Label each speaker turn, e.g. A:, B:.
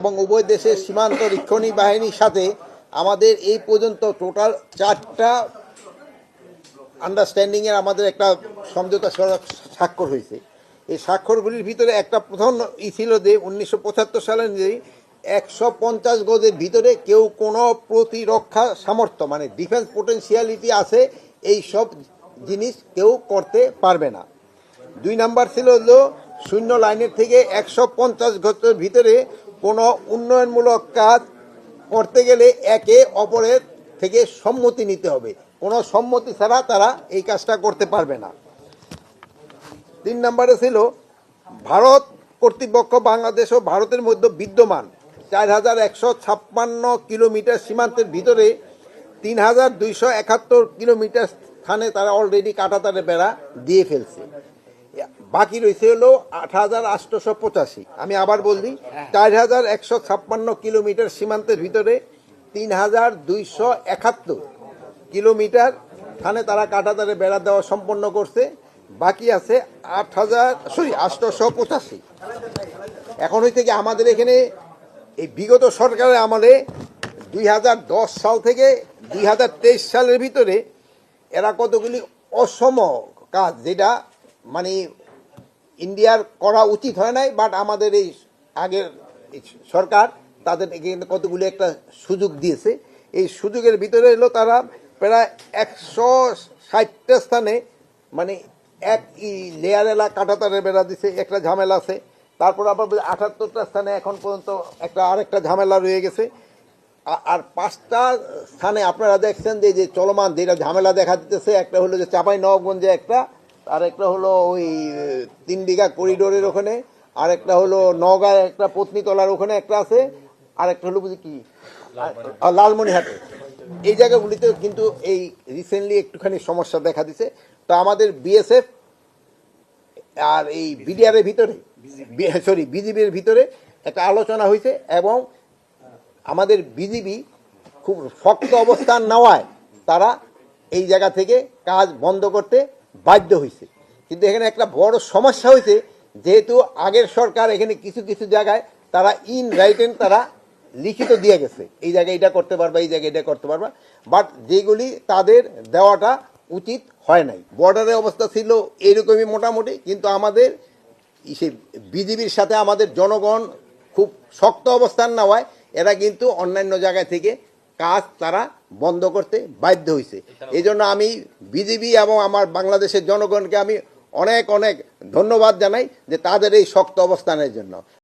A: এবং উভয় দেশের সীমান্ত রক্ষণী বাহিনীর সাথে আমাদের এই পর্যন্ত টোটাল চারটা আন্ডারস্ট্যান্ডিংয়ের আমাদের একটা সমঝোতা স্বাক্ষর হয়েছে। এই স্বাক্ষরগুলির ভিতরে একটা প্রথম ই ছিল যে উনিশশো পঁচাত্তর সালে অনুযায়ী একশো পঞ্চাশ গজের ভিতরে কেউ কোনো প্রতিরক্ষা সামর্থ্য মানে ডিফেন্স পোটেন্সিয়ালিটি আছে, এই সব জিনিস কেউ করতে পারবে না। দুই নাম্বার ছিল হলো শূন্য লাইনের থেকে একশো পঞ্চাশ গজের ভিতরে কোনো উন্নয়নমূলক কাজ করতে গেলে একে অপরের থেকে সম্মতি নিতে হবে। কোনো সম্মতি ছাড়া তারা এই কাজটা করতে পারবে না। তিন নম্বরে ছিল, ভারত কর্তৃপক্ষ বাংলাদেশ ও ভারতের মধ্যে বিদ্যমান চার হাজার একশো ছাপ্পান্ন কিলোমিটার সীমান্তের ভিতরে তিন হাজার দুইশো একাত্তর কিলোমিটার স্থানে তারা অলরেডি কাটাতারে বেড়া দিয়ে ফেলছে। বাকি রয়েছে হলো আট হাজার আটশোশো পঁচাশি। আমি আবার বলছি, চার হাজার একশো ছাপ্পান্ন কিলোমিটার সীমান্তের ভিতরে তিন হাজার দুইশো একাত্তর কিলোমিটার স্থানে তারা কাটাতারে বেড়া দেওয়া সম্পন্ন করছে। বাকি আছে আট হাজার, সরি আটশোশো পঁচাশি। এখন হইতে কি আমাদের এখানে এই বিগত সরকারের আমলে দুই হাজার দশ সাল থেকে দুই হাজার তেইশ সালের ভিতরে এরা কতগুলি অসম কাজ, যেটা মানে ইন্ডিয়ার করা উচিত হয় নাই বাট আমাদের এই আগের সরকার তাদের কতগুলি একটা সুযোগ দিয়েছে। এই সুযোগের ভিতরে এলো তারা প্রায় একশো ষাটটা স্থানে মানে এক ই লেয়ার এলা কাটাতারে বেড়া দিছে, একটা ঝামেলা আছে। তারপর আবার আঠাত্তরটা স্থানে এখন পর্যন্ত একটা আরেকটা ঝামেলা রয়ে গেছে। আর পাঁচটা স্থানে আপনারা দেখছেন যে যে চলমান যেটা ঝামেলা দেখা দিতেছে, একটা হলো যে চাপাই নবাবগঞ্জে একটা আর একটা হলো ওই তিন বিঘা করিডোরের ওখানে আর একটা হলো নগাঁয় একটা পত্নীতলার ওখানে একটা আছে আর একটা হলো বুঝি কি? লালমনিহাটে এই জায়গাগুলিতে কিন্তু এই রিসেন্টলি একটুখানি সমস্যা দেখা দিছে। তো আমাদের বিএসএফ আর এই বিডিআরের ভিতরে সরি বিজিবির ভিতরে একটা আলোচনা হয়েছে এবং আমাদের বিজিবি খুব শক্ত অবস্থান নেওয়ায় তারা এই জায়গা থেকে কাজ বন্ধ করতে বাধ্য হয়েছে কিন্তু এখানে একটা বড় সমস্যা হয়েছে যেহেতু আগের সরকার এখানে কিছু কিছু জায়গায় তারা ইন রাইটেন তারা লিখিত দিয়ে গেছে। এই জায়গায় এটা করতে পারবা, এই জায়গায় এটা করতে পারবা। বাট যেগুলি তাদের দেওয়াটা উচিত হয় নাই। বর্ডারের অবস্থা ছিল এরকমই মোটামুটি, কিন্তু আমাদের সে বিজেপির সাথে আমাদের জনগণ খুব শক্ত অবস্থান নেওয়ায় এরা কিন্তু অন্যান্য জায়গা থেকে কাজ তারা বন্ধ করতে বাধ্য হয়েছে এই জন্য আমি বিজেপি এবং আমার বাংলাদেশের জনগণকে আমি অনেক অনেক ধন্যবাদ জানাই যে তাদের এই শক্ত অবস্থানের জন্য।